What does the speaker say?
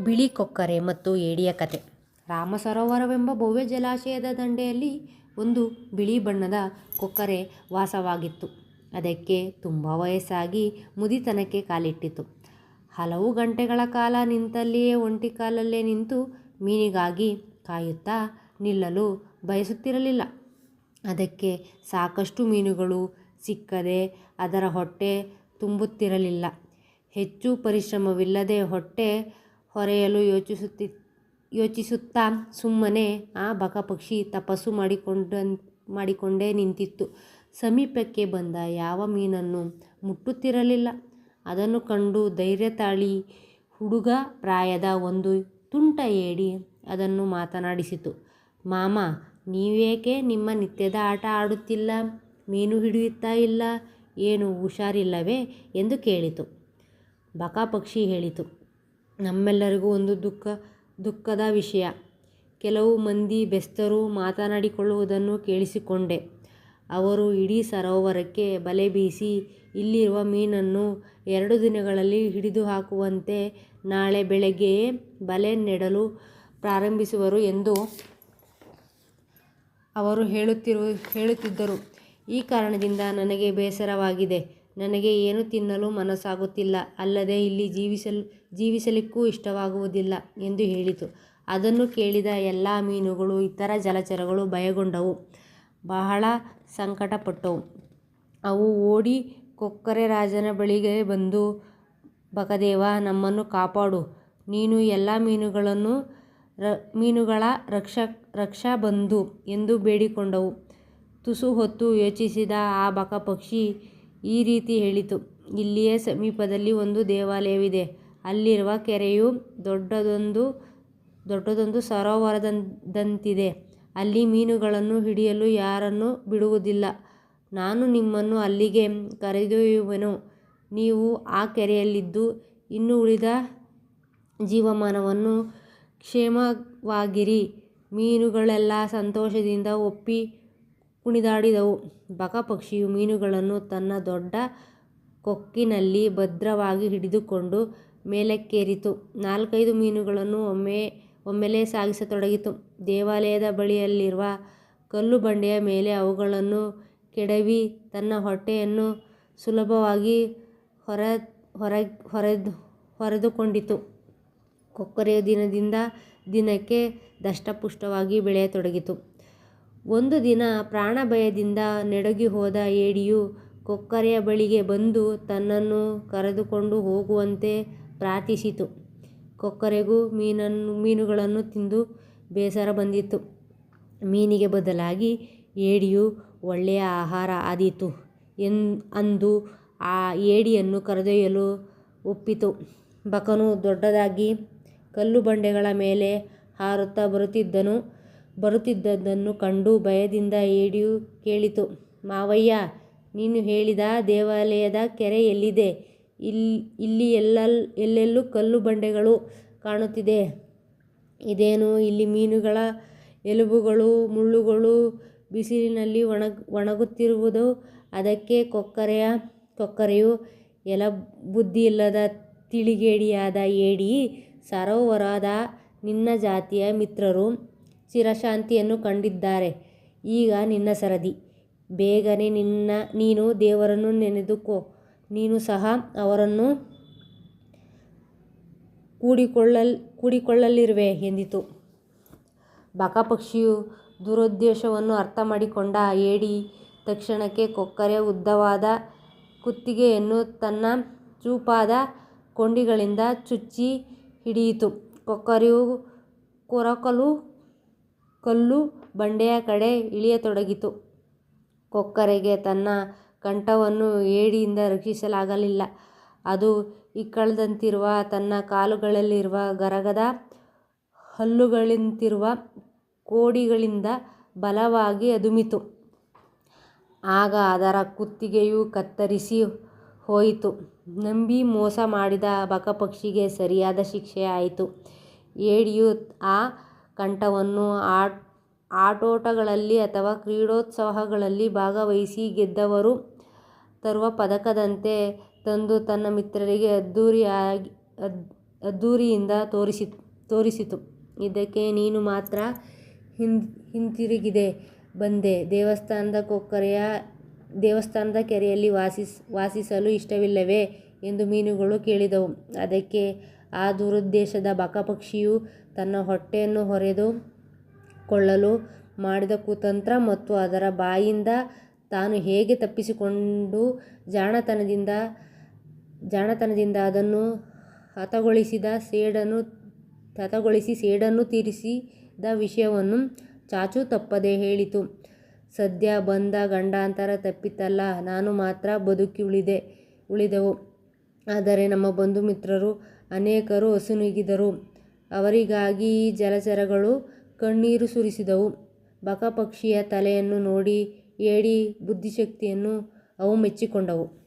ಬಿಳಿ ಕೊಕ್ಕರೆ ಮತ್ತು ಏಡಿಯ ಕತೆ ರಾಮ ಸರೋವರವೆಂಬ ಭವ್ಯ ಜಲಾಶಯದ ದಂಡೆಯಲ್ಲಿ ಒಂದು ಬಿಳಿ ಬಣ್ಣದ ಕೊಕ್ಕರೆ ವಾಸವಾಗಿತ್ತು. ಅದಕ್ಕೆ ತುಂಬ ವಯಸ್ಸಾಗಿ ಮುದಿತನಕ್ಕೆ ಕಾಲಿಟ್ಟಿತು ಹಲವು ಗಂಟೆಗಳ ಕಾಲ ನಿಂತಲ್ಲಿಯೇ ಒಂಟಿ ಕಾಲಲ್ಲೇ ನಿಂತು ಮೀನಿಗಾಗಿ ಕಾಯುತ್ತಾ ನಿಲ್ಲಲು ಬಯಸುತ್ತಿರಲಿಲ್ಲ. ಅದಕ್ಕೆ ಸಾಕಷ್ಟು ಮೀನುಗಳು ಸಿಕ್ಕದೆ ಅದರ ಹೊಟ್ಟೆ ತುಂಬುತ್ತಿರಲಿಲ್ಲ. ಹೆಚ್ಚು ಪರಿಶ್ರಮವಿಲ್ಲದೆ ಹೊಟ್ಟೆ ಹೊರೆಯಲು ಯೋಚಿಸುತ್ತಾ ಸುಮ್ಮನೆ ಆ ಬಕಪಕ್ಷಿ ತಪಸ್ಸು ಮಾಡಿಕೊಂಡೇ ನಿಂತಿತ್ತು. ಸಮೀಪಕ್ಕೆ ಬಂದ ಯಾವ ಮೀನನ್ನು ಮುಟ್ಟುತ್ತಿರಲಿಲ್ಲ. ಅದನ್ನು ಕಂಡು ಧೈರ್ಯ ತಾಳಿ ಹುಡುಗ ಪ್ರಾಯದ ಒಂದು ತುಂಟ ಏಡಿ ಅದನ್ನು ಮಾತನಾಡಿಸಿತು. ಮಾಮ ನೀವೇಕೆ ನಿಮ್ಮ ನಿತ್ಯದ ಆಟ ಆಡುತ್ತಿಲ್ಲ? ಮೀನು ಹಿಡಿಯುತ್ತಾ ಇಲ್ಲ? ಏನು ಹುಷಾರಿಲ್ಲವೇ? ಎಂದು ಕೇಳಿತು. ಬಕಪಕ್ಷಿ ಹೇಳಿತು, ನಮ್ಮೆಲ್ಲರಿಗೂ ಒಂದು ದುಃಖ, ದುಃಖದ ವಿಷಯ. ಕೆಲವು ಮಂದಿ ಬೆಸ್ತರು ಮಾತನಾಡಿಕೊಳ್ಳುವುದನ್ನು ಕೇಳಿಸಿಕೊಂಡೆ. ಅವರು ಇಡೀ ಸರೋವರಕ್ಕೆ ಬಲೆ ಬೀಸಿ, ಇಲ್ಲಿರುವ ಮೀನನ್ನು ಎರಡು ದಿನಗಳಲ್ಲಿ ಹಿಡಿದು ಹಾಕುವಂತೆ ನಾಳೆ ಬೆಳಗ್ಗೆಯೇ ಬಲೆ ನೆಡಲು ಪ್ರಾರಂಭಿಸುವರು ಎಂದು ಅವರು ಹೇಳುತ್ತಿದ್ದರು. ಈ ಕಾರಣದಿಂದ ನನಗೆ ಬೇಸರವಾಗಿದೆ. ನನಗೆ ಏನು ತಿನ್ನಲು ಮನಸ್ಸಾಗುತ್ತಿಲ್ಲ. ಅಲ್ಲದೆ ಇಲ್ಲಿ ಜೀವಿಸಲಿಕ್ಕೂ ಇಷ್ಟವಾಗುವುದಿಲ್ಲ ಎಂದು ಹೇಳಿತು. ಅದನ್ನು ಕೇಳಿದ ಎಲ್ಲ ಮೀನುಗಳು ಇತರ ಜಲಚರಗಳು ಭಯಗೊಂಡವು. ಬಹಳ ಸಂಕಟಪಟ್ಟವು. ಅವು ಓಡಿ ಕೊಕ್ಕರೆ ರಾಜನ ಬಳಿಗೆ ಬಂದು, ಬಕದೇವ, ನಮ್ಮನ್ನು ಕಾಪಾಡು. ನೀನು ಎಲ್ಲ ಮೀನುಗಳನ್ನು ರ ಮೀನುಗಳ ರಕ್ಷ ರಕ್ಷಾ ಬಂಧು ಎಂದು ಬೇಡಿಕೊಂಡವು. ತುಸು ಹೊತ್ತು ಯೋಚಿಸಿದ ಆ ಬಕಪಕ್ಷಿ ಈ ರೀತಿ ಹೇಳಿತು. ಇಲ್ಲಿಯೇ ಸಮೀಪದಲ್ಲಿ ಒಂದು ದೇವಾಲಯವಿದೆ. ಅಲ್ಲಿರುವ ಕೆರೆಯು ದೊಡ್ಡದೊಂದು ದೊಡ್ಡದೊಂದು ಸರೋವರದಂತಿದೆ. ಅಲ್ಲಿ ಮೀನುಗಳನ್ನು ಹಿಡಿಯಲು ಯಾರನ್ನು ಬಿಡುವುದಿಲ್ಲ. ನಾನು ನಿಮ್ಮನ್ನು ಅಲ್ಲಿಗೆ ಕರೆದೊಯ್ಯುವೆನು. ನೀವು ಆ ಕೆರೆಯಲ್ಲಿದ್ದು ಇನ್ನು ಉಳಿದ ಜೀವಮಾನವನ್ನು ಕ್ಷೇಮವಾಗಿರಿ. ಮೀನುಗಳೆಲ್ಲ ಸಂತೋಷದಿಂದ ಒಪ್ಪಿ ಕುಣಿದಾಡಿದವು. ಬಕಪಕ್ಷಿಯು ಮೀನುಗಳನ್ನು ತನ್ನ ದೊಡ್ಡ ಕೊಕ್ಕಿನಲ್ಲಿ ಭದ್ರವಾಗಿ ಹಿಡಿದುಕೊಂಡು ಮೇಲಕ್ಕೇರಿತು. ನಾಲ್ಕೈದು ಮೀನುಗಳನ್ನು ಒಮ್ಮೆ, ಒಮ್ಮೆಲೇ ಸಾಗಿಸತೊಡಗಿತು. ದೇವಾಲಯದ ಬಳಿಯಲ್ಲಿರುವ ಕಲ್ಲು ಬಂಡೆಯ ಮೇಲೆ ಅವುಗಳನ್ನು ಕೆಡವಿ ತನ್ನ ಹೊಟ್ಟೆಯನ್ನು ಸುಲಭವಾಗಿ ಹೊರ ಹೊರ ಹೊರೆದು ಹೊರೆದುಕೊಂಡಿತು. ಕೊಕ್ಕರೆಯ ದಿನದಿಂದ ದಿನಕ್ಕೆ ದಷ್ಟಪುಷ್ಟವಾಗಿ ಬೆಳೆಯತೊಡಗಿತು. ಒಂದು ದಿನ ಪ್ರಾಣಭಯದಿಂದ ನಡುಗಿಹೋದ ಏಡಿಯು ಕೊಕ್ಕರೆಯ ಬಳಿಗೆ ಬಂದು ತನ್ನನ್ನು ಕರೆದುಕೊಂಡು ಹೋಗುವಂತೆ ಪ್ರಾರ್ಥಿಸಿತು. ಕೊಕ್ಕರೆಗೂ ಮೀನನ್ನು, ಮೀನುಗಳನ್ನು ತಿಂದು ಬೇಸರ ಬಂದಿತ್ತು. ಮೀನಿಗೆ ಬದಲಾಗಿ ಏಡಿಯು ಒಳ್ಳೆಯ ಆಹಾರ ಆದೀತು. ಅಂದು ಆ ಏಡಿಯನ್ನು ಕರೆದೊಯ್ಯಲು ಒಪ್ಪಿತು. ಬಕನು ದೊಡ್ಡದಾಗಿ ಕಲ್ಲು ಬಂಡೆಗಳ ಮೇಲೆ ಹಾರುತ್ತಾ ಬರುತ್ತಿದ್ದುದನ್ನು ಕಂಡು ಭಯದಿಂದ ಏಡಿಯು ಕೇಳಿತು, ಮಾವಯ್ಯ, ನೀನು ಹೇಳಿದ ದೇವಾಲಯದ ಕೆರೆ ಎಲ್ಲಿದೆ? ಇಲ್ಲಿ ಎಲ್ಲೆಲ್ಲೂ ಕಲ್ಲು ಬಂಡೆಗಳು ಕಾಣುತ್ತಿದೆ ಇದೇನು ಇಲ್ಲಿ ಮೀನುಗಳ ಎಲುಬುಗಳು ಮುಳ್ಳುಗಳು ಬಿಸಿಲಿನಲ್ಲಿ ಒಣಗುತ್ತಿರುವುದು? ಅದಕ್ಕೆ ಕೊಕ್ಕರೆಯ ಕೊಕ್ಕರೆಯು, ಎಲ ಬುದ್ಧಿಯಿಲ್ಲದ ತಿಳಿಗೇಡಿಯಾದ ಏಡಿ ಸರೋವರದ ನಿನ್ನ ಜಾತಿಯ ಮಿತ್ರರು ಚಿರಶಾಂತಿಯನ್ನು ಕಂಡಿದ್ದಾರೆ. ಈಗ ನಿನ್ನ ಸರದಿ. ಬೇಗನೆ ನಿನ್ನ, ನೀನು ದೇವರನ್ನು ನೆನೆದುಕೋ. ನೀನು ಸಹ ಅವರನ್ನು ಕೂಡಿಕೊಳ್ಳಲಿರುವೆ ಎಂದಿತು. ಬಕಪಕ್ಷಿಯು ದುರುದ್ದೇಶವನ್ನು ಅರ್ಥ ಮಾಡಿಕೊಂಡ ಏಡಿ ತಕ್ಷಣಕ್ಕೆ ಕೊಕ್ಕರೆ ಉದ್ದವಾದ ಕುತ್ತಿಗೆಯನ್ನು ತನ್ನ ಚೂಪಾದ ಕೊಂಡಿಗಳಿಂದ ಚುಚ್ಚಿ ಹಿಡಿಯಿತು. ಕೊಕ್ಕರೆಯು ಕೊರಕಲು ಕಲ್ಲು ಬಂಡೆಯ ಕಡೆ ಇಳಿಯತೊಡಗಿತು. ಕೊಕ್ಕರೆಗೆ ತನ್ನ ಕಂಠವನ್ನು ಏಡಿಯಿಂದ ರಕ್ಷಿಸಲಾಗಲಿಲ್ಲ. ಅದು ಇಕ್ಕಳದಂತಿರುವ ತನ್ನ ಕಾಲುಗಳಲ್ಲಿರುವ ಗರಗದ ಹಲ್ಲುಗಳಂತಿರುವ ಕೋಡಿಗಳಿಂದ ಬಲವಾಗಿ ಅದುಮಿತು. ಆಗ ಅದರ ಕುತ್ತಿಗೆಯು ಕತ್ತರಿಸಿ ಹೋಯಿತು. ನಂಬಿ ಮೋಸ ಮಾಡಿದ ಬಕಪಕ್ಷಿಗೆ ಸರಿಯಾದ ಶಿಕ್ಷೆ ಆಯಿತು. ಏಡಿಯು ಆ ಕಂಠವನ್ನು ಆಟೋಟಗಳಲ್ಲಿ ಅಥವಾ ಕ್ರೀಡೋತ್ಸವಗಳಲ್ಲಿ ಭಾಗವಹಿಸಿ ಗೆದ್ದವರು ತರುವ ಪದಕದಂತೆ ತಂದು ತನ್ನ ಮಿತ್ರರಿಗೆ ಅದ್ದೂರಿಯಿಂದ ತೋರಿಸಿ, ತೋರಿಸಿತು. ಇದಕ್ಕೆ ನೀನು ಮಾತ್ರ ಹಿಂತಿರುಗಿದೆ ಬಂದೆ. ದೇವಸ್ಥಾನದ ಕೊಕ್ಕರೆಯ, ದೇವಸ್ಥಾನದ ಕೆರೆಯಲ್ಲಿ ವಾಸಿಸ್, ವಾಸಿಸಲು ಇಷ್ಟವಿಲ್ಲವೇ ಎಂದು ಮೀನುಗಳು ಕೇಳಿದವು. ಅದಕ್ಕೆ ಆ ದುರುದ್ದೇಶದ ಬಕಪಕ್ಷಿಯು ತನ್ನ ಹೊಟ್ಟೆಯನ್ನು ಹೊರೆದು ಕೊಳ್ಳಲು ಮಾಡಿದ ಕುತಂತ್ರ ಮತ್ತು ಅದರ ಬಾಯಿಂದ ತಾನು ಹೇಗೆ ತಪ್ಪಿಸಿಕೊಂಡು ಜಾಣತನದಿಂದ ಜಾಣತನದಿಂದ ಅದನ್ನು ಹತಗೊಳಿಸಿದ ಸೇಡನ್ನು ಹತಗೊಳಿಸಿ ಸೇಡನ್ನು ತೀರಿಸಿದ ವಿಷಯವನ್ನು ಚಾಚು ತಪ್ಪದೆ ಹೇಳಿತು. ಸದ್ಯ ಬಂದ ಗಂಡಾಂತರ ತಪ್ಪಿತಲ್ಲ, ನಾನು ಮಾತ್ರ ಬದುಕಿ ಉಳಿದೆ ಉಳಿದೆವು. ಆದರೆ ನಮ್ಮ ಬಂಧು ಮಿತ್ರರು ಅನೇಕರು ಅಸುನೀಗಿದರು. ಅವರಿಗಾಗಿ ಈ ಜಲಚರಗಳು ಕಣ್ಣೀರು ಸುರಿಸಿದವು. ಬಕಪಕ್ಷಿಯ ತಲೆಯನ್ನು ನೋಡಿ ಏಡಿ ಬುದ್ಧಿಶಕ್ತಿಯನ್ನು ಅವು ಮೆಚ್ಚಿಕೊಂಡವು.